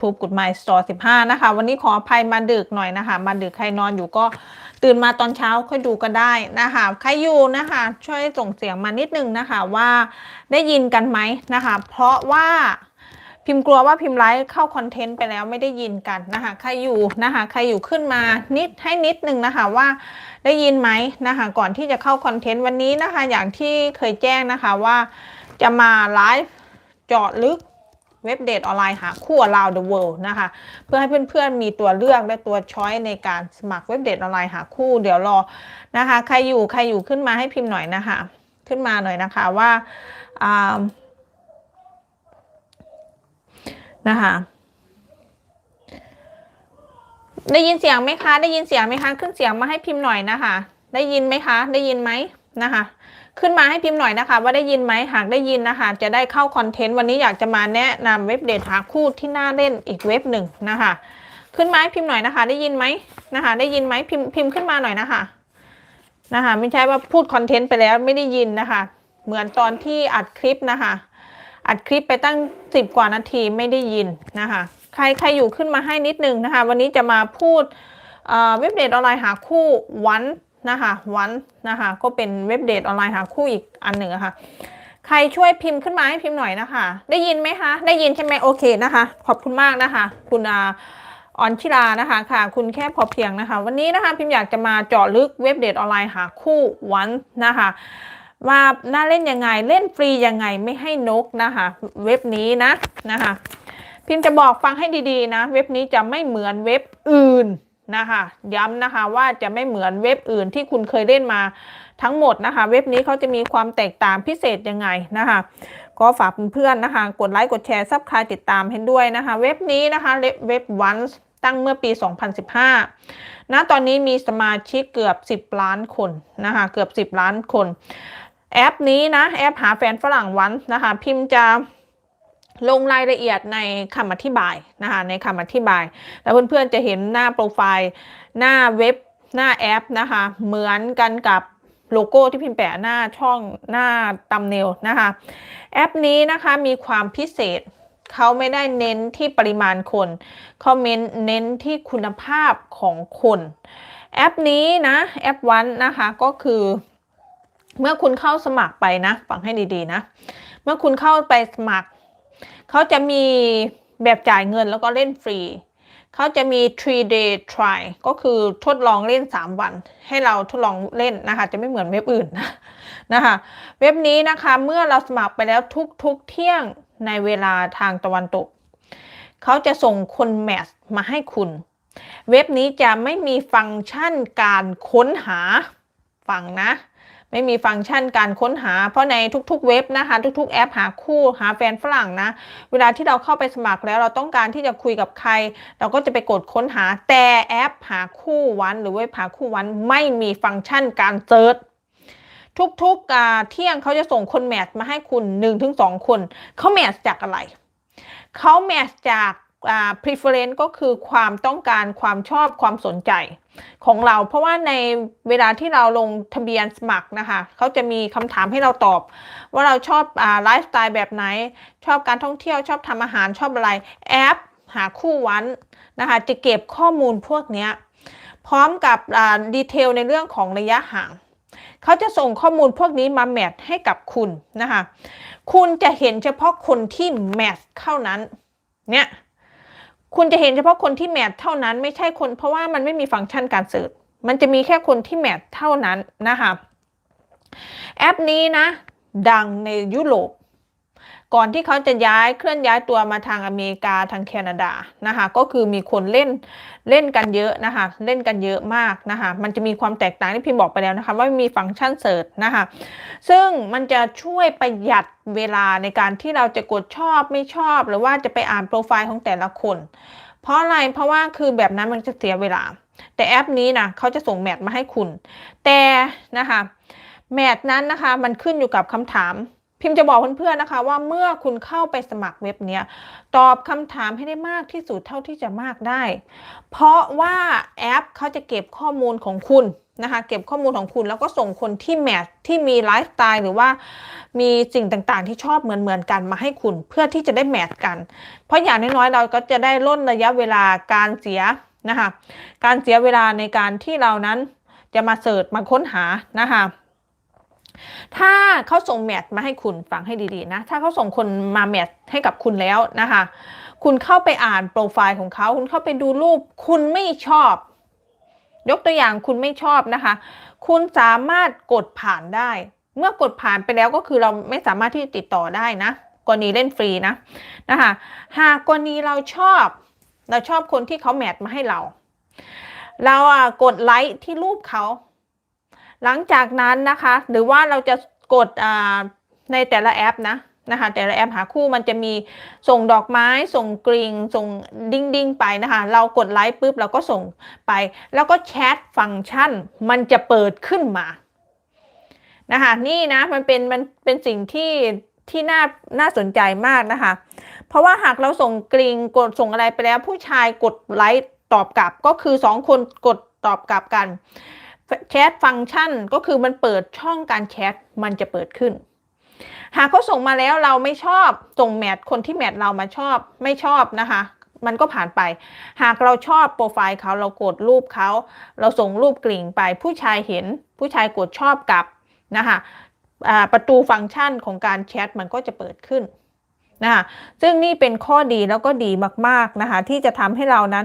ทูบกุดไมสตอร์สิบห้านะคะ วันนี้ขออภัยมาดึกหน่อยนะคะ มาดึกใครนอนอยู่ก็ตื่นมาตอนเช้าค่อยดูก็ได้นะคะ ใครอยู่นะคะ ช่วยส่งเสียงมานิดนึงนะคะว่าได้ยินกันไหมนะคะ เพราะว่าพิมพ์กลัวว่าพิมพ์ไลฟ์เข้าคอนเทนต์ไปแล้วไม่ได้ยินกันนะคะ ใครอยู่นะคะ ใครอยู่ขึ้นมานิดให้นิดนึงนะคะว่าได้ยินไหมนะคะ ก่อนที่จะเข้าคอนเทนต์วันนี้นะคะ อย่างที่เคยแจ้งนะคะว่าจะมาไลฟ์เจาะลึก เว็บเดทออนไลน์หาคู่ around the world นะคะ เพื่อให้เพื่อนๆมีตัวเลือกและตัวช้อยในการสมัครเว็บเดทออนไลน์หาคู่เดี๋ยวรอนะคะ ใครอยู่ใครอยู่ขึ้นมาให้พิมพ์หน่อยนะคะ ขึ้นมาหน่อยนะคะว่าอ่านะคะได้ยินเสียงไหมคะ ได้ยินเสียงไหมคะ ขึ้นเสียงมาให้พิมพ์หน่อยนะคะ ได้ยินไหมคะ ได้ยินไหมนะคะ ขึ้นมาให้พิมพ์หน่อยนะคะ ว่าได้ยินไหมหากได้ยินนะคะ จะได้เข้าคอนเทนต์วันนี้อยากจะมาแนะนำเว็บเดทหาคู่ที่น่าเล่นอีกเว็บหนึ่งนะคะ ขึ้นมาให้พิมพ์หน่อยนะคะ ได้ยินไหมนะคะ ได้ยินไหมพิมพ์พิมพ์ขึ้นมาหน่อยนะคะนะคะ ไม่ใช่ว่าพูดคอนเทนต์ไปแล้วไม่ได้ยินนะคะ เหมือนตอนที่อัดคลิปนะคะ อัดคลิปไปตั้งสิบกว่านาทีไม่ได้ยินนะคะ ใครใครอยู่ขึ้นมาให้นิดนึงนะคะ วันนี้จะมาพูดเอ่อเว็บเดทออนไลน์หาคู่วัน นะคะวันนะคะก็เป็นเว็บเดทออนไลน์หาคู่อีกอันหนึ่งะค่ะใครช่วยพิมพ์ขึ้นมาให้พิมพ์หน่อยนะคะ ได้ยินไหมคะ ได้ยินใช่ไหมโอเคนะคะ ขอบคุณมากนะคะ คุณอาออนชิรานะคะค่ะ คุณแค่พอเพียงนะคะ วันนี้นะคะพิมพ์อยากจะมาเจาะลึกเว็บเดทออนไลน์หาคู่วันนะคะว่าน่าเล่นยังไงเล่นฟรียังไงไม่ให้นกนะคะ เว็บนี้นะนะคะ พิมพ์จะบอกฟังให้ดีๆนะ เว็บนี้จะไม่เหมือนเว็บอื่น นะคะย้ำนะคะว่าจะไม่เหมือนเว็บอื่นที่คุณเคยเล่นมาทั้งหมดนะคะ เว็บนี้เขาจะมีความแตกต่างพิเศษยังไงนะคะ ก็ฝากเพื่อนๆนะคะ กดไลค์กดแชร์ซับคลายติดตามให้ด้วยนะคะ เว็บนี้นะคะเว็บวันตั้งเมื่อปี 2015นะตอนนี้มีสมาชิกเกือบ 10 ล้านคนนะคะเกือบ 10 ล้านคน แอปนี้นะ แอปหาแฟนฝรั่งวันนะคะ พิมพ์จะ ลงรายละเอียดในคำอธิบายนะคะในคำอธิบาย แล้วเพื่อนๆจะเห็นหน้าโปรไฟล์ หน้าเว็บ หน้าแอปนะคะเหมือนกันกับโลโก้ที่พิมพ์แปะหน้าช่องหน้าตำเนลนะคะแอปนี้นะคะมีความพิเศษเขาไม่ได้เน้นที่ปริมาณคนเขาเน้นเน้นที่คุณภาพของคน แอปนี้นะแอปวันนะคะก็คือ เมื่อคุณเข้าสมัครไปนะฟังให้ดีๆนะ เมื่อคุณเข้าไปสมัคร เขาจะมีแบบจ่ายเงินแล้วก็เล่นฟรี เขาจะมี three day try ก็คือทดลองเล่น 3 วัน ให้เราทดลองเล่นนะคะ จะไม่เหมือนเว็บอื่นนะนะคะ เว็บนี้นะคะเมื่อเราสมัครไปแล้วทุกๆเที่ยงในเวลาทางตะวันตก เขาจะส่งคนแมทมาให้คุณ เว็บนี้จะไม่มีฟังก์ชันการค้นหาฟังนะ ไม่มีฟังก์ชันการค้นหา เพราะในทุก ๆ เว็บนะคะ ทุก ๆ แอปหาคู่หาแฟนฝรั่งนะ เวลาที่เราเข้าไปสมัครแล้วเราต้องการที่จะคุยกับใคร เราก็จะไปกดค้นหาแต่แอปหาคู่วัน หรือเว็บหาคู่วันไม่มีฟังก์ชันการเซิร์ชทุกๆเที่ยงเขาจะส่งคนแมทมาให้คุณ 1-2 คน เขาแมทจากอะไร เขาแมทจาก preference ก็คือความต้องการความชอบความสนใจของเรา เพราะว่าในเวลาที่เราลงทะเบียนสมัครนะคะเขาจะมีคำถามให้เราตอบ ว่าเราชอบอ่าไลฟ์สไตล์แบบไหน ชอบการท่องเที่ยวชอบทำอาหารชอบอะไรแอป หาคู่วันนะคะจะเก็บข้อมูลพวกนี้พร้อมกับดีเทลในเรื่องของระยะห่างเขาจะส่งข้อมูลพวกนี้มาแมทให้กับคุณนะคะ คุณจะเห็นเฉพาะคนที่แมทเท่านั้นเนี่ย คุณจะเห็นเฉพาะคนที่แมทเท่านั้นไม่ใช่คนเพราะว่ามันไม่มีฟังก์ชันการเสิร์ชมันจะมีแค่คนที่แมทเท่านั้นนะคะแอปนี้นะ ดังในยุโรป ก่อนที่เขาจะย้ายเคลื่อนย้ายตัวมาทางอเมริกาทางแคนาดานะคะก็คือมีคนเล่นเล่นกันเยอะนะคะเล่นกันเยอะมากนะคะมันจะมีความแตกต่างที่พิมบอกไปแล้วนะคะว่ามีฟังก์ชันเสิร์ชนะคะซึ่งมันจะช่วยประหยัดเวลาในการที่เราจะกดชอบไม่ชอบ หรือว่าจะไปอ่านโปรไฟล์ของแต่ละคน เพราะอะไรเพราะว่าคือแบบนั้นมันจะเสียเวลา แต่แอปนี้นะเขาจะส่งแมทมาให้คุณ แต่นะคะแมทนั้นนะคะมันขึ้นอยู่กับคำถาม พิมพ์จะบอกเพื่อนๆนะคะ ว่าเมื่อคุณเข้าไปสมัครเว็บเนี้ยตอบคำถามให้ได้มากที่สุดเท่าที่จะมากได้ เพราะว่าแอปเขาจะเก็บข้อมูลของคุณนะคะเก็บข้อมูลของคุณแล้วก็ส่งคนที่แมทที่มีไลฟ์สไตล์หรือว่ามีสิ่งต่างๆ ที่ชอบเหมือนๆกันมาให้คุณเพื่อที่จะได้แมทกัน เพราะอย่างน้อยๆเราก็จะได้ลดระยะเวลาการเสียนะคะการเสียเวลาในการที่เรานั้นจะมาเสิร์ชมาค้นหานะคะ ถ้าเขาส่งแมทมาให้คุณฟังให้ดีๆนะ ถ้าเขาส่งคนมาแมทให้กับคุณแล้วนะคะ คุณเข้าไปอ่านโปรไฟล์ของเขา คุณเข้าไปดูรูป คุณไม่ชอบ ยกตัวอย่างคุณไม่ชอบนะคะ คุณสามารถกดผ่านได้ เมื่อกดผ่านไปแล้วก็คือเราไม่สามารถที่ติดต่อได้นะกรณีเล่นฟรีนะนะคะ หากกรณีเราชอบ เราชอบคนที่เขาแมทมาให้เรา เราอะกดไลค์ที่รูปเขา หลังจากนั้นนะคะ หรือว่าเราจะกดในแต่ละแอปนะนะคะแต่ละแอปหาคู่มันจะมีส่งดอกไม้ส่งกริงส่งดิ้งดิ้งไปนะคะเรากดไลค์ปุ๊บเราก็ส่งไป แล้วก็แชทฟังก์ชันมันจะเปิดขึ้นมานะคะนี่นะมันเป็นมันเป็นสิ่งที่ที่น่าน่าสนใจมากนะคะ เพราะว่าหากเราส่งกริงกดส่งอะไรไปแล้ว ผู้ชายกดไลค์ตอบกลับก็คือสองคนกดตอบกลับกัน แชทฟังก์ชันก็คือมันเปิดช่องการแชทมันจะเปิดขึ้น หากเขาส่งมาแล้วเราไม่ชอบส่งแมทคนที่แมทเรามาชอบไม่ชอบนะคะ มันก็ผ่านไป หากเราชอบโปรไฟล์เขาเรากดรูปเขา เราส่งรูปกลิ่งไป ผู้ชายเห็น ผู้ชายกดชอบกลับนะคะประตูฟังก์ชันของการแชทมันก็จะเปิดขึ้นนะคะซึ่งนี่เป็นข้อดีแล้วก็ดีมากๆนะคะที่จะทำให้เรานั้น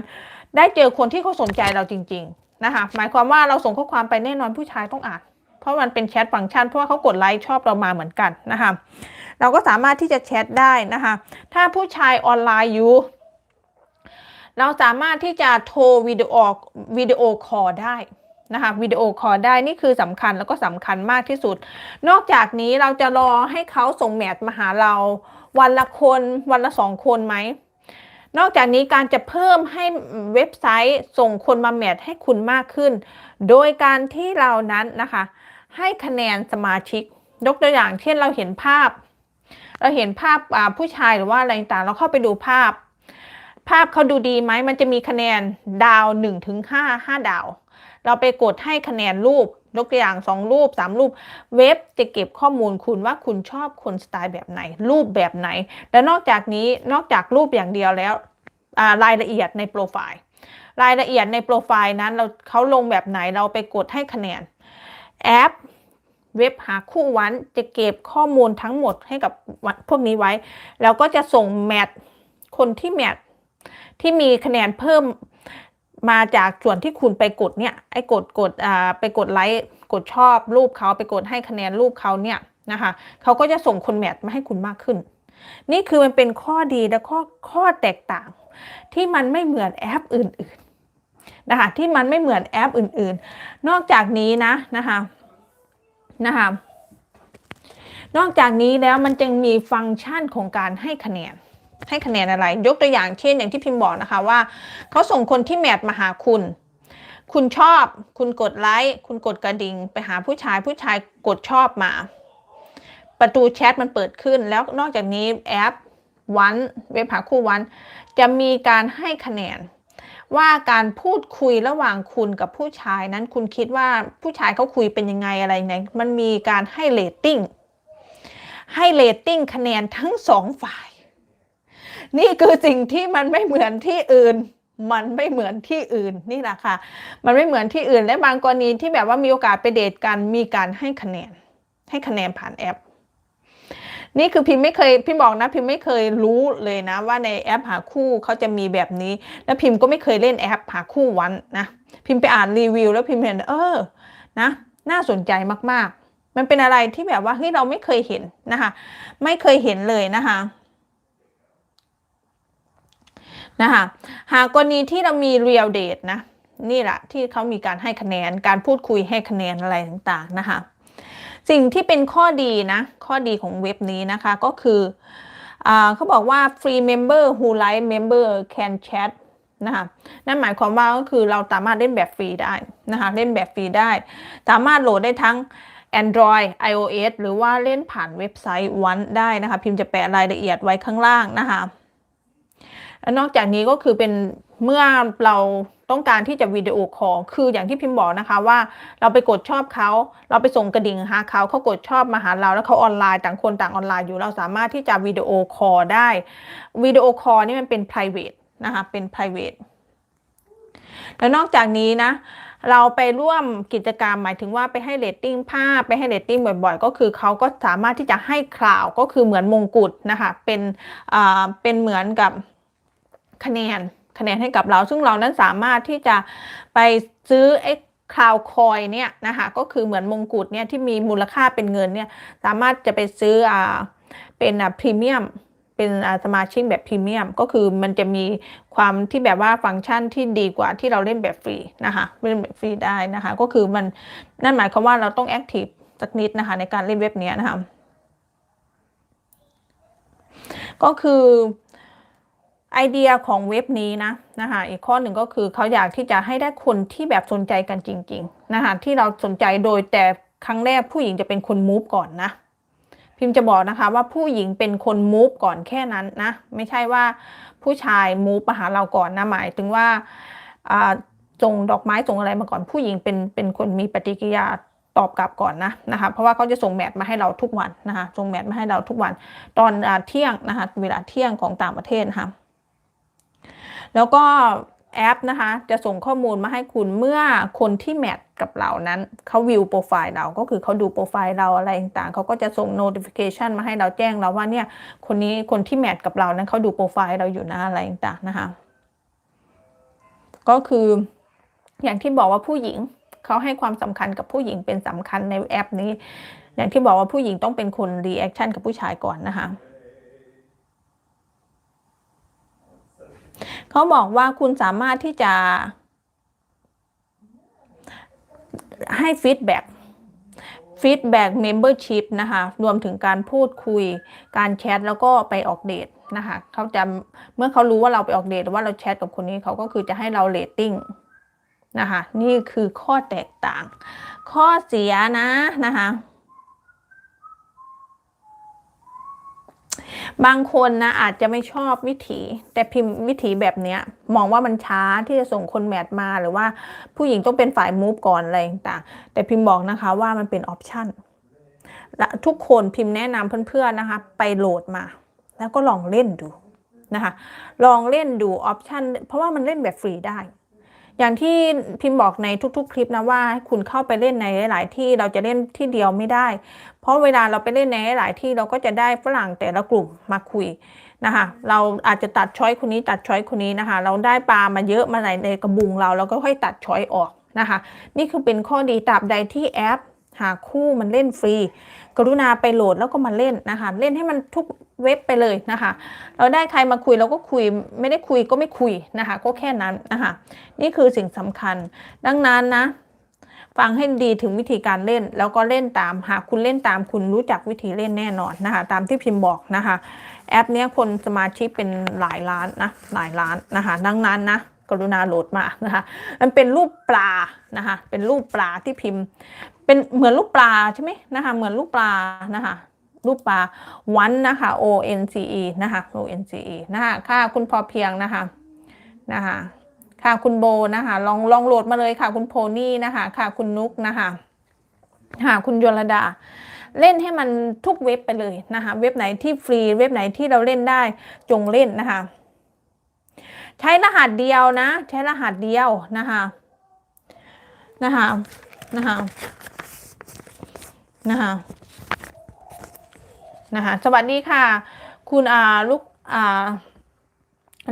ได้เจอคนที่เขาสนใจเราจริง ๆ นะคะหมายความว่าเราส่งข้อความไปแน่นอนผู้ชายต้องอ่าน เพราะมันเป็นแชทฟังก์ชัน เพราะว่าเขากดไลค์ชอบเรามาเหมือนกันนะคะเราก็สามารถที่จะแชทได้นะคะถ้าผู้ชายออนไลน์อยู่เราสามารถที่จะโทรวิดีโอวิดีโอคอลได้นะคะวิดีโอคอลได้นี่คือสำคัญแล้วก็สำคัญมากที่สุด นอกจากนี้เราจะรอให้เขาส่งแมทมาหาเรา วันละคนวันละสองคนไหม นอกจากนี้การจะเพิ่มให้เว็บไซต์ส่งคนมาแมทให้คุณมากขึ้น โดยการที่เรานั้นนะคะ ให้คะแนนสมาชิก ยกตัวอย่างเช่นเราเห็นภาพ เราเห็นภาพผู้ชายหรือว่าอะไรต่างเราเข้าไปดูภาพ ภาพเขาดูดีไหมมันจะมีคะแนนดาว1นถึงห้าห้าดาว เราไปกดให้คะแนนรูปยกตัวอย่างสองรูปสามรูป เว็บจะเก็บข้อมูลคุณว่าคุณชอบคนสไตล์แบบไหน รูปแบบไหน และนอกจากนี้นอกจากรูปอย่างเดียวแล้วรายละเอียดในโปรไฟล์รายละเอียดในโปรไฟล์นั้นเราเขาลงแบบไหนเราไปกดให้คะแนนแอปเว็บหาคู่วันจะเก็บข้อมูลทั้งหมดให้กับพวกนี้ไว้ แล้วก็จะส่งแมทคนที่แมทที่มีคะแนนเพิ่ม มาจากส่วนที่คุณไปกดเนี่ยไอ้กดกดอ่าไปกดไลค์กดชอบรูปเขาไปกดให้คะแนนรูปเขาเนี่ยนะคะเขาก็จะส่งคนแมทมาให้คุณมากขึ้น นี่คือมันเป็นข้อดีและข้อข้อแตกต่าง ที่มันไม่เหมือนแอปอื่นๆนะคะที่มันไม่เหมือนแอปอื่นๆ นอกจากนี้นะนะคะนะคะนอกจากนี้แล้วมันจึงมีฟังก์ชันของการให้คะแนน ให้คะแนนอะไร ยกตัวอย่างเช่นอย่างที่พิมพ์บอกนะคะว่าเขาส่งคนที่แมทมาหาคุณ คุณชอบ คุณกดไลค์คุณกดกระดิ่ง ไปหาผู้ชายผู้ชายกดชอบมา ประตูแชทมันเปิดขึ้น แล้วนอกจากนี้แอปวันเว็บหาคู่วัน จะมีการให้คะแนนว่าการพูดคุยระหว่างคุณกับผู้ชายนั้นคุณคิดว่าผู้ชายเขาคุยเป็นยังไงอะไรไงมันมีการให้เรตติ้งให้เรตติ้งคะแนนทั้งสองฝ่าย นี่คือสิ่งที่มันไม่เหมือนที่อื่น มันไม่เหมือนที่อื่นนี่แหละค่ะ มันไม่เหมือนที่อื่น และบางกรณีที่แบบว่ามีโอกาสไปเดทกันมีการให้คะแนน ให้คะแนนผ่านแอป นี่คือพิมไม่เคยพิมบอกนะ พิมไม่เคยรู้เลยนะ ว่าในแอปหาคู่เขาจะมีแบบนี้ แล้วพิมก็ไม่เคยเล่นแอปหาคู่วันนะพิมไปอ่านรีวิว แล้วพิมเห็นเออ นะ น่าสนใจมากๆ มันเป็นอะไรที่แบบว่าเฮ้ยเราไม่เคยเห็นนะคะ ไม่เคยเห็นเลยนะคะ นะคะหากกรณีที่เรามี real date นะนี่แหละที่เขามีการให้คะแนนการพูดคุยให้คะแนนอะไรต่างๆนะคะสิ่งที่เป็นข้อดีนะข้อดีของเว็บนี้นะคะก็คืออเขาบอกว่า free member who like member can chat นะคะนั่นหมายความว่าก็คือเราสามารถเล่นแบบฟรีได้นะคะเล่นแบบฟรีได้ สามารถโหลดได้ทั้ง Android iOS หรือว่าเล่นผ่านเว็บไซต์วันได้นะคะ พิมพ์จะแปะรายละเอียดไว้ข้างล่างนะคะ นอกจากนี้ก็คือเป็นเมื่อเราต้องการที่จะวิดีโอคอลคืออย่างที่พิมพ์บอกนะคะว่าเราไปกดชอบเขา เราไปส่งกระดิ่งหาเขาเขากดชอบมาหาเราแล้วเขาออนไลน์ต่างคนต่างออนไลน์อยู่เราสามารถที่จะวิดีโอคอลได้วิดีโอคอลนี่มันเป็น private นะคะเป็น private แล้วนอกจากนี้นะเราไปร่วมกิจกรรมหมายถึงว่าไปให้เรตติ้งภาพไปให้เรตติ้งบ่อยๆ ก็คือเขาก็สามารถที่จะให้คลาวก็คือเหมือนมงกุฎนะคะเป็นอ่าเป็นเหมือนกับ คะแนนคะแนนให้กับเรา ซึ่งเรานั้นสามารถที่จะไปซื้อไอ้คลาวคอยเนี่ยนะคะก็คือเหมือนมงกุฎเนี่ยที่มีมูลค่าเป็นเงินเนี่ยสามารถจะไปซื้ออ่าเป็นอ่าพรีเมียมเป็นอ่าสมาชิกแบบพรีเมียมก็คือมันจะมีความที่แบบว่าฟังก์ชันที่ดีกว่าที่เราเล่นแบบฟรีนะคะเล่นแบบฟรีได้นะคะ ก็คือมันนั่นหมายความว่าเราต้องแอคทีฟสักนิดนะคะในการเล่นเว็บเนี้ยนะคะก็คือ ไอเดียของเว็บนี้นะนะคะอีกข้อหนึ่งก็คือเขาอยากที่จะให้ได้คนที่แบบสนใจกันจริงๆนะคะที่เราสนใจโดยแต่ครั้งแรกผู้หญิงจะเป็นคนมูฟก่อนนะพิมพ์จะบอกนะคะว่าผู้หญิงเป็นคนมูฟก่อนแค่นั้นนะไม่ใช่ว่าผู้ชายมูฟมาหาเราก่อนนะหมายถึงว่าส่งดอกไม้ส่งอะไรมาก่อนผู้หญิงเป็นเป็นคนมีปฏิกิริยาตอบกลับก่อนนะนะคะเพราะว่าเขาจะส่งแมทมาให้เราทุกวันนะคะส่งแมทมาให้เราทุกวัน ตอนอเที่ยงนะคะเวลาเที่ยงของต่างประเทศนะคะ แล้วก็แอปนะคะจะส่งข้อมูลมาให้คุณเมื่อคนที่แมทกับเรานั้นเขาวิวโปรไฟล์เราก็คือเขาดูโปรไฟล์เราอะไรต่างๆเขาก็จะส่ง notification มาให้เราแจ้งเราว่าเนี่ยคนนี้คนที่แมทกับเรานั้นเขาดูโปรไฟล์เราอยู่นะอะไรต่างๆนะคะ ก็คืออย่างที่บอกว่าผู้หญิงเขาให้ความสำคัญกับผู้หญิงเป็นสำคัญในแอปนี้ อย่างที่บอกว่าผู้หญิงต้องเป็นคนรีแอคชั่นกับผู้ชายก่อนนะคะ เขาบอกว่าคุณสามารถที่จะ ให้ฟีดแบ็กฟีดแบ็กเมมเบอร์ชิพนะคะ รวมถึงการพูดคุย การแชทแล้วก็ไปออกเดทนะคะเขาจะเมื่อเขารู้ว่าเราไปออกเดทหรือว่าเราแชทกับคนนี้เขาก็คือจะให้เราเรตติ้งนะคะ นี่คือข้อแตกต่าง ข้อเสียนะนะคะ บางคนนะอาจจะไม่ชอบวิถีแต่พิมพ์วิถีแบบเนี้ย มองว่ามันช้าที่จะส่งคนแมทมาหรือว่าผู้หญิงต้องเป็นฝ่ายมูฟก่อนอะไรต่างแต่พิมพ์บอกนะคะว่ามันเป็นออปชั่นและทุกคนพิมพ์แนะนำเพื่อนๆนะคะ ไปโหลดมา แล้วก็ลองเล่นดูนะคะ ลองเล่นดูออปชั่นเพราะว่ามันเล่นแบบฟรีได้ อย่างที่พิมพ์บอกในทุก ๆ คลิปนะว่าให้คุณเข้าไปเล่นในหลาย ๆ ที่เราจะเล่นที่เดียวไม่ได้ เพราะเวลาเราไปเล่นในหลายที่เราก็จะได้ฝรั่งแต่ละกลุ่มมาคุยนะคะเราอาจจะตัดช้อยคนนี้ตัดช้อยคนนี้นะคะเราได้ปลามาเยอะมาในในกระบุงเราเราก็ค่อยตัดช้อยออกนะคะนี่คือเป็นข้อดีตราบใดที่แอปหาคู่มันเล่นฟรี กรุณาไปโหลดแล้วก็มาเล่นนะคะ เล่นให้มันทุก เว็บไปเลยนะคะ เราได้ใครมาคุยเราก็คุยไม่ได้คุยก็ไม่คุยนะคะ ก็แค่นั้นนะคะนี่คือสิ่งสำคัญ ดังนั้นนะ ฟังให้ดีถึงวิธีการเล่น แล้วก็เล่นตามหากคุณเล่นตามคุณรู้จักวิธีเล่นแน่นอนนะคะ ตามที่พิมพ์บอกนะคะ แอปนี้คนสมาชิกเป็นหลายล้านนะหลายล้านนะคะ ดังนั้นนะกรุณาโหลดมานะคะ มันเป็นรูปปลานะคะ เป็นรูปปลาที่พิมพ์ เป็นเหมือนรูปปลาใช่ไหมนะคะ เหมือนรูปปลานะคะ รูปปลาวันนะคะ O N C E นะคะ O N C E นะคะค่าคุณพอเพียงนะคะนะคะค่ะคุณโบนะคะ ลองลองโหลดมาเลยค่ะ คุณโพนี่นะคะ ค่ะคุณนุกนะคะค่ะคุณยลดาเล่นให้มันทุกเว็บไปเลยนะคะ เว็บไหนที่ฟรีเว็บไหนที่เราเล่นได้จงเล่นนะคะ ใช้รหัสเดียวนะ ใช้รหัสเดียวนะคะนะคะนะคะนะคะ นะคะสวัสดีค่ะ คุณอ่าลูกอ่า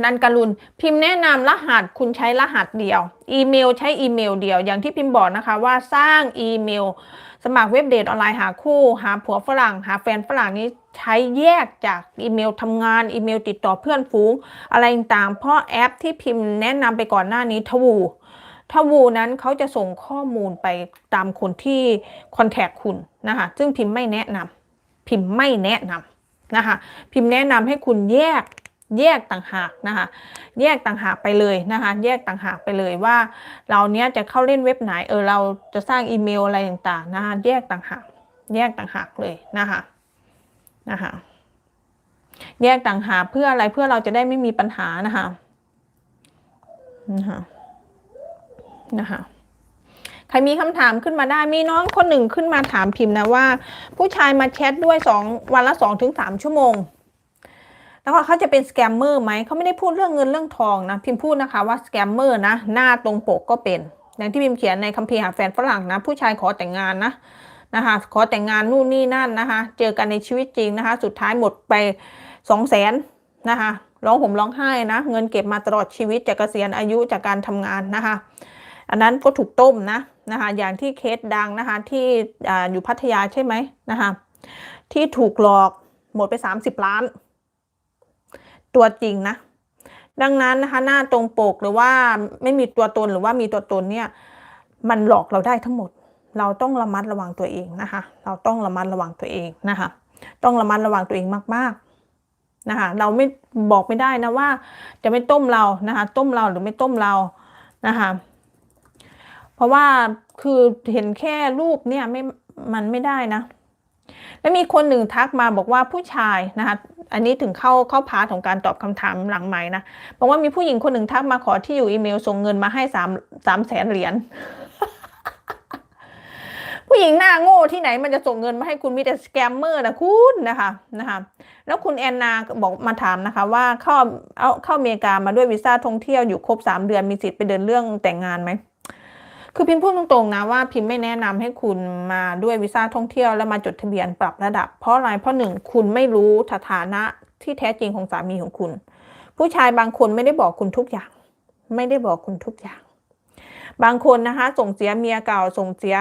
นันการุณพิมพ์แนะนำรหัสคุณใช้รหัสเดียว อีเมลใช้อีเมลเดียว อย่างที่พิมพ์บอกนะคะว่าสร้างอีเมล สมัครเว็บเดทออนไลน์หาคู่ หาผัวฝรั่ง หาแฟนฝรั่งนี้ใช้แยกจากอีเมลทำงานอีเมลติดต่อเพื่อนฝูง อะไรต่างๆ เพราะแอปที่พิมพ์แนะนำไปก่อนหน้านี้ทวูทวูนั้นเขาจะส่งข้อมูลไปตามคนที่คอนแทคคุณนะคะซึ่งพิมพ์ไม่แนะนำ พิมพ์ไม่แนะนำนะคะ พิมพ์แนะนำให้คุณแยกแยกต่างหากนะคะ แยกต่างหากไปเลยนะคะ แยกต่างหากไปเลยว่า เราเนี้ยจะเข้าเล่นเว็บไหน เออเราจะสร้างอีเมลอะไรต่างๆนะคะ แยกต่างหาก แยกต่างหากเลยนะคะนะคะแยกต่างหากเพื่ออะไรเพื่อเราจะได้ไม่มีปัญหานะคะนะคะนะคะ ใครมีคำถามขึ้นมาได้มีน้องคนหนึ่งขึ้นมาถามพิมพ์นะว่า ผู้ชายมาแชทด้วยสองวันละสองถึงสามชั่วโมง แล้วก็เขาจะเป็นสแกมเมอร์ไหมเขาไม่ได้พูดเรื่องเงินเรื่องทองนะพิมพ์พูดนะคะว่าสแกมเมอร์นะหน้าตรงปกก็เป็นอย่างที่พิมพ์เขียนในคัมภีร์หาแฟนฝรั่งนะผู้ชายขอแต่งงานนะนะคะขอแต่งงานนู่นนี่นั่นนะคะ เจอกันในชีวิตจริงนะคะ สุดท้ายหมดไปสองแสนนะคะร้องห่มร้องไห้นะ เงินเก็บมาตลอดชีวิตจากเกษียณอายุจากการทำงานนะคะ อันนั้นก็ถูกต้มนะ นะคะอย่างที่เคสดังนะคะที่ออยู่พัทยาใช่ไหมนะคะที่ถูกหลอกหมดไป 30 ล้าน ตัวจริงนะดังนั้นนะคะหน้าตรงปกหรือว่าไม่มีตัวตนหรือว่ามีตัวตนเนี่ยมันหลอกเราได้ทั้งหมด เราต้องระมัดระวังตัวเองนะคะเราต้องระมัดระวังตัวเองนะคะต้องระมัดระวังตัวเองมากๆนะคะเราไม่บอกไม่ได้นะว่า จะไม่ต้มเรานะคะต้มเราหรือไม่ต้มเรานะคะ เพราะว่าคือเห็นแค่รูปเนี่ยไม่มันไม่ได้นะ แล้วมีคนหนึ่งทักมาบอกว่าผู้ชายนะคะอันนี้ถึงเข้าเข้าพาร์ทของการตอบคำถามหลังใหม่นะบอกว่ามีผู้หญิงคนหนึ่งทักมาขอที่อยู่อีเมลส่งเงินมาให้สามสามแสนเหรียญผู้หญิงหน้าโง่ที่ไหนมันจะส่งเงินมาให้คุณมีแต่สแกมเมอร์นะคุณนะคะนะคะแล้วคุณแอนนาบอกมาถามนะคะ ว่าเข้าเอาเข้าอเมริกามาด้วยวีซ่าท่องเที่ยวอยู่ครบสามเดือนมีสิทธิ์ไปเดินเรื่องแต่งงานไหม คือพิมพ์พูดตรงๆนะว่าพิมพ์ไม่แนะนำให้คุณมาด้วยวีซ่าท่องเที่ยว แล้วมาจดทะเบียนปรับระดับ เพราะอะไรเพราะหนึ่งคุณไม่รู้สถานะที่แท้จริงของสามีของคุณ ผู้ชายบางคนไม่ได้บอกคุณทุกอย่าง ไม่ได้บอกคุณทุกอย่าง บางคนนะคะ ส่งเสียเมียเก่าส่งเสีย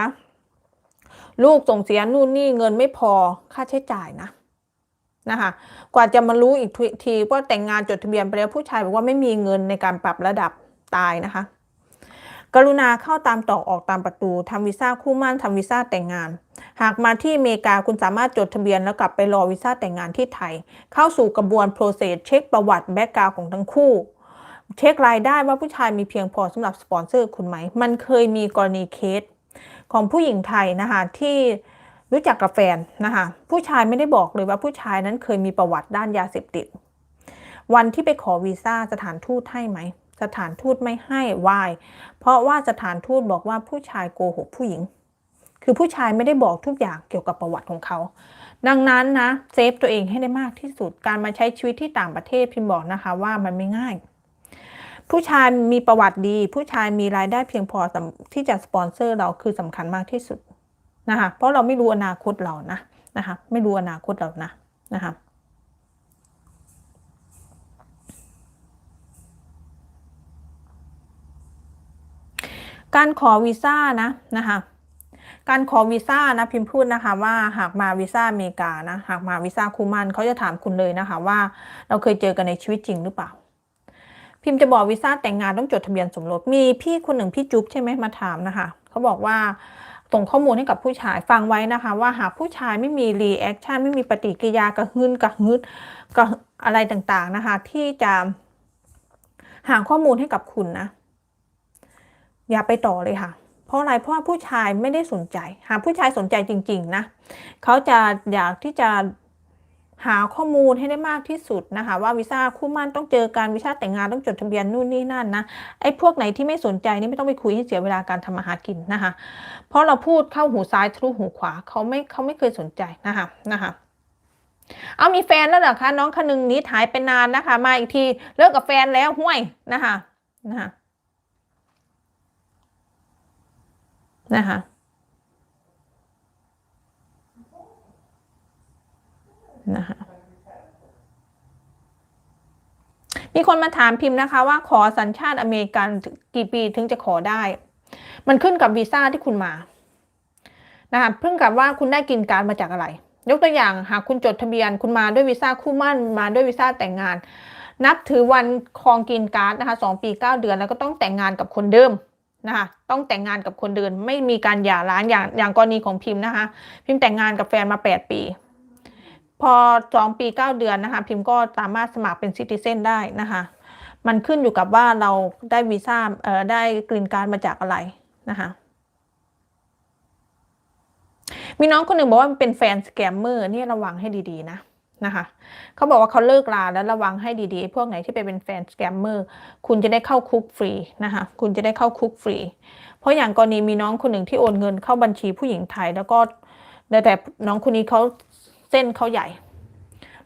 ลูกส่งเสียนู่นนี่เงินไม่พอค่าใช้จ่ายนะนะคะกว่าจะมารู้อีกทีว่าแต่งงานจดทะเบียนไปแล้วผู้ชายบอกว่าไม่มีเงินในการปรับระดับตายนะคะ กรุณาเข้าตามตอกออกตามประตูทำวีซ่าคู่มั่นทำวีซ่าแต่งงาน หากมาที่อเมริกาคุณสามารถจดทะเบียนแล้วกลับไปรอวีซ่าแต่งงานที่ไทย เข้าสู่กระบวนโปรเซสเช็คประวัติแบ็กกราวของทั้งคู่ เช็ครายได้ว่าผู้ชายมีเพียงพอสำหรับสปอนเซอร์คุณไหม มันเคยมีกรณีเคสของผู้หญิงไทยนะคะที่รู้จักกับแฟนนะคะผู้ชายไม่ได้บอกเลยว่าผู้ชายนั้นเคยมีประวัติด้านยาเสพติด วันที่ไปขอวีซ่าสถานทูตให้ไหม สถานทูตไม่ให้วายเพราะว่าสถานทูตบอกว่าผู้ชายโกหกผู้หญิง คือผู้ชายไม่ได้บอกทุกอย่างเกี่ยวกับประวัติของเขา ดังนั้นนะเซฟตัวเองให้ได้มากที่สุดการมาใช้ชีวิตที่ต่างประเทศพิมบอกนะคะว่ามันไม่ง่าย ผู้ชายมีประวัติดี ผู้ชายมีรายได้เพียงพอที่จะสปอนเซอร์เราคือสำคัญมากที่สุดนะคะเพราะเราไม่รู้อนาคตเรานะนะคะไม่รู้อนาคตเรานะนะคะ การขอวีซ่านะนะคะการขอวีซ่านะพิมพ์พูดนะคะว่าหากมาวีซ่าอเมริกานะหากมาวีซ่าคูมันเขาจะถามคุณเลยนะคะว่าเราเคยเจอกันในชีวิตจริงหรือเปล่า พิมพ์จะบอกวีซ่าแต่งงานต้องจดทะเบียนสมรสมีพี่คนหนึ่งพี่จุ๊บใช่ไหมมาถามนะคะเขาบอกว่าส่งข้อมูลให้กับผู้ชายฟังไว้นะคะ ว่าหากผู้ชายไม่มีรีแอคชั่นไม่มีปฏิกิริยากระหึ่นกระหึดกระอะไรต่างๆนะคะ ที่จะหาข้อมูลให้กับคุณนะ อย่าไปต่อเลยค่ะ เพราะอะไรเพราะผู้ชายไม่ได้สนใจ หากผู้ชายสนใจจริง ๆ นะเขาจะอยากที่จะหาข้อมูลให้ได้มากที่สุดนะคะ ว่าวีซ่าคู่มั่นต้องเจอการวีซ่าแต่งงานต้องจดทะเบียนนู่นนี่นั่นนะไอ้พวกไหนที่ไม่สนใจนี่ไม่ต้องไปคุยให้เสียเวลาการทำมาหากินนะคะ เพราะเราพูดเข้าหูซ้ายทะลุหูขวาเขาไม่เขาไม่เคยสนใจนะคะนะคะ เอามีแฟนแล้วเหรอคะน้องคนนึงนี้หายไปนานนะคะ มาอีกทีเลิกกับแฟนแล้วห้วยนะคะนะคะ นะคะนะคะมีคนมาถามพิมพ์นะคะว่าขอสัญชาติอเมริกันกี่ปีถึงจะขอได้ มันขึ้นกับวีซ่าที่คุณมานะคะเพิ่งกับว่าคุณได้กินการมาจากอะไร ยกตัวอย่างหากคุณจดทะเบียนคุณมาด้วยวีซ่าคู่มั่นมาด้วยวีซ่าแต่งงาน นับถือวันครองกินการ์ดนะคะสองปีเก้าเดือนแล้วก็ต้องแต่งงานกับคนเดิม นะคะต้องแต่งงานกับคนเดิมไม่มีการหย่าร้างอย่างอย่างกรณีของพิมพ์นะคะ พิมพ์แต่งงานกับแฟนมาแปดปี พอสองปีเก้าเดือนนะคะ พิมพ์ก็สามารถสมัครเป็นซิติเซนได้นะคะ มันขึ้นอยู่กับว่าเราได้วีซ่าเอ่อได้กรีนการมาจากอะไรนะคะมีน้องคนหนึ่งบอกว่ามันเป็นแฟนสแกมเมอร์นี่ระวังให้ดีๆนะ นะคะเขาบอกว่าเขาเลิกลาแล้วระวังให้ดีๆ พวกไหนที่ไปเป็นแฟนสแกมเมอร์คุณจะได้เข้าคุกฟรีนะคะคุณจะได้เข้าคุกฟรี เพราะอย่างกรณีมีน้องคนหนึ่งที่โอนเงินเข้าบัญชีผู้หญิงไทย แล้วก็แต่น้องคนนี้เขาเส้นเขาใหญ่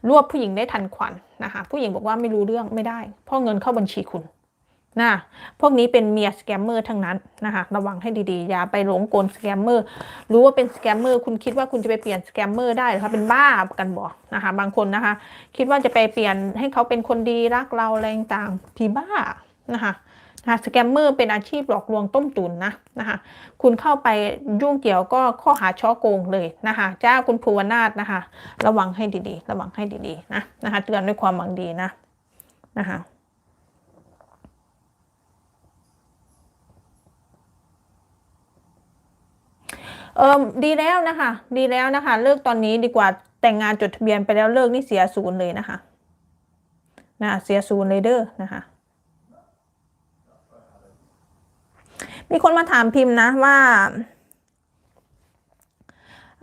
รวบผู้หญิงได้ทันควันนะคะผู้หญิงบอกว่าไม่รู้เรื่องไม่ได้ เพราะเงินเข้าบัญชีคุณ นะพวกนี้เป็นเมียสแกมเมอร์ทั้งนั้นนะคะระวังให้ดีๆ อย่าไปหลงกลสแกมเมอร์รู้ว่าเป็นสแกมเมอร์คุณคิดว่าคุณจะไปเปลี่ยนสแกมเมอร์ได้หรือคะเป็นบ้ากันบอกนะคะบางคนนะคะ คิดว่าจะไปเปลี่ยนให้เขาเป็นคนดีรักเราอะไรต่างๆผีบ้านะคะนะคะสแกมเมอร์เป็นอาชีพหลอกลวงต้มตุ๋นนะนะคะ คุณเข้าไปยุ่งเกี่ยวก็ข้อหาช่อโกงเลยนะคะเจ้าคุณภูวนาถนะคะ ระวังให้ดีๆ ระวังให้ดีๆนะนะคะ เตือนด้วยความหวังดีนะนะคะ เออดีแล้วนะคะ ดีแล้วนะคะ เลิกตอนนี้ดีกว่าแต่งงานจดทะเบียนไปแล้วเลิกนี่เสียศูนย์เลยนะคะนะเสียศูนย์เลยเด้อนะคะมีคนมาถามพิมพ์นะว่า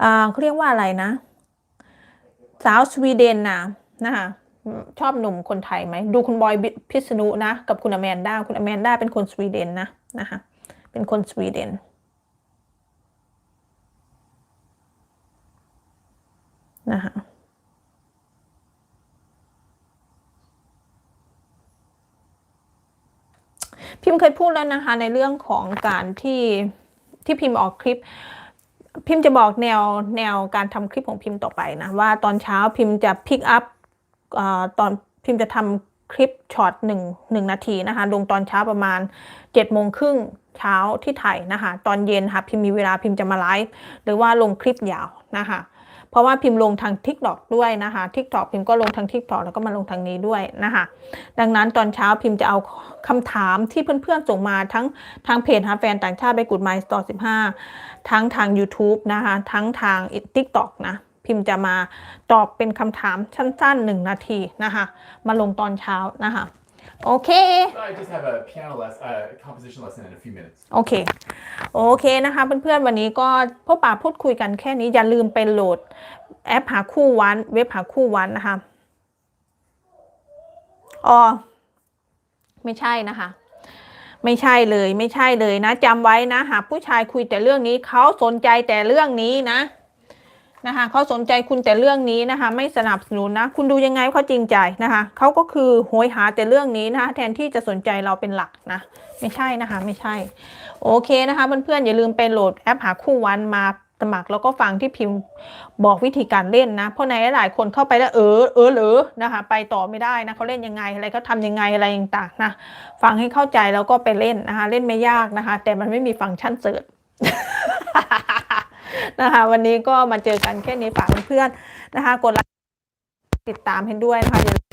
อ่าเขาเรียกว่าอะไรนะ สาวสวีเดนนะนะคะชอบหนุ่มคนไทยไหม ดูคุณบอยพิษณุนะ กับคุณอแมนด้าคุณอแมนด้าเป็นคนสวีเดนนะนะคะเป็นคนสวีเดน นะคะพิมพ์เคยพูดแล้วนะคะในเรื่องของการที่ที่พิมพ์ออกคลิป พิมพ์จะบอกแนวแนวการทำคลิปของพิมพ์ต่อไปนะว่าตอนเช้าพิมพ์จะพิกอัพตอนพิมพ์จะทำคลิปช็อตหนึ่งหนึ่งนาทีนะคะลงตอนเช้าประมาณ7จ็ดโมงครึ่งเช้าที่ไทยนะคะ ตอนเย็นค่ะพิมพ์มีเวลาพิมพ์จะมาไลฟ์หรือว่าลงคลิปยาวนะคะ เพราะว่าพิมพ์ลงทาง t ิ k t o k ด้วยนะคะ t ิ k t o k พิมพ์ก็ลงทาง t ิ k t o k แล้วก็มาลงทางนี้ด้วยนะคะ ดังนั้นตอนเช้าพิมพ์จะเอาคำถามที่เพื่อนๆส่งมาทั้งทางเพจหาแฟนต่างชาติไปกุดไมล์สตอร์15ทั้งทาง YouTube นะคะ ทั้งทาง TikTok นะพิมพ์จะมาตอบเป็นคำถามสั้นๆ1นาทีนะคะ มาลงตอนเช้านะคะ โอเค I just have a piano lesson, uh, composition lesson in a few minutes. โอเค โอเคนะคะเพื่อนๆ วันนี้ก็พบปะพูดคุยกันแค่นี้ อย่าลืมไปโหลดแอปหาคู่วันเว็บหาคู่วันนะคะ อ๋อ ไม่ใช่นะคะ ไม่ใช่เลย ไม่ใช่เลยนะจำไว้นะ หากผู้ชายคุยแต่เรื่องนี้ เขาสนใจแต่เรื่องนี้นะ นะคะเขาสนใจคุณแต่เรื่องนี้นะคะไม่สนับสนุนนะ คุณดูยังไงเขาจริงใจนะคะเขาก็คือโหยหาแต่เรื่องนี้นะคะแทนที่จะสนใจเราเป็นหลักนะไม่ใช่นะคะไม่ใช่ โอเคนะคะเพื่อนๆอย่าลืมไปโหลดแอปหาคู่วันมาสมัครแล้วก็ฟังที่พิมพ์บอกวิธีการเล่นนะ เพราะในหลายๆคนเข้าไปแล้วเออเออหรือนะคะไปต่อไม่ได้นะเขาเล่นยังไงอะไรเขาทำยังไงอะไรต่างๆนะฟังให้เข้าใจแล้วก็ไปเล่นนะคะเล่นไม่ยากนะคะ แต่มันไม่มีฟังก์ชันเสิร์ช นะคะ วันนี้ก็มาเจอกันแค่นี้ฝากเพื่อนๆนะคะ กดไลค์ติดตามให้ด้วยนะคะ